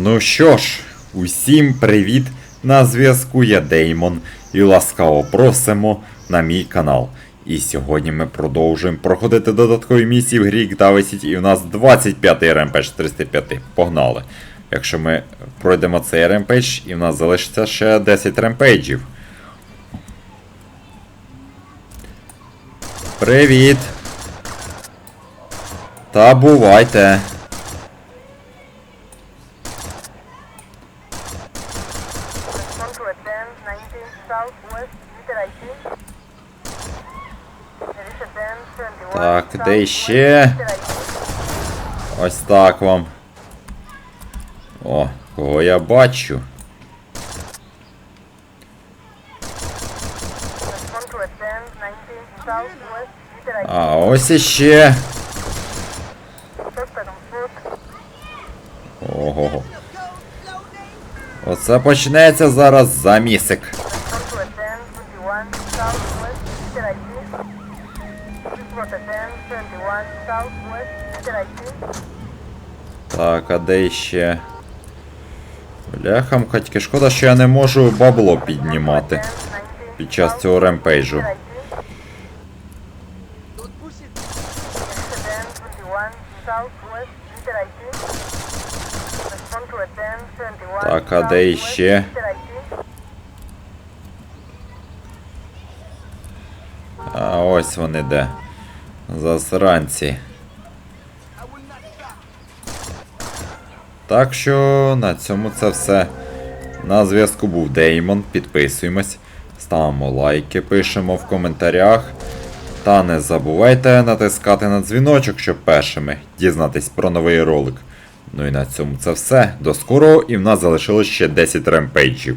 Ну що ж, усім привіт! На зв'язку я Деймон і ласкаво просимо на мій канал. І сьогодні ми продовжуємо проходити додаткові місії в грі Дависіть, і у нас 25-й ремпедж 305. Погнали. Якщо ми пройдемо цей ремпедж, і в нас залишиться ще 10 ремпейджів. Привіт! Та бувайте! Respond to advance 19 southwest, meter IT. There is advance 21 Так, де ще? Ось так вам. О, кого я бачу. Respond to advance 19 southwest, meter IT. А ось іще. Ого. Оце почнеться зараз замісик. Respond to advance 21 southwest, meter IT. Report advance 21 southwest, meter IT. Так, а де ще? Бляхам, хатьки, шкода, що я не можу бабло піднімати під час цього ремпейджу. Так, а де іще? А ось вони де. Засранці. Так що на цьому це все. На зв'язку був Деймон. Підписуємось, ставимо лайки, пишемо в коментарях. Та не забувайте натискати на дзвіночок, щоб першими дізнатись про новий ролик. Ну і на цьому це все. До скорого і в нас залишилось ще 10 ремпейджів.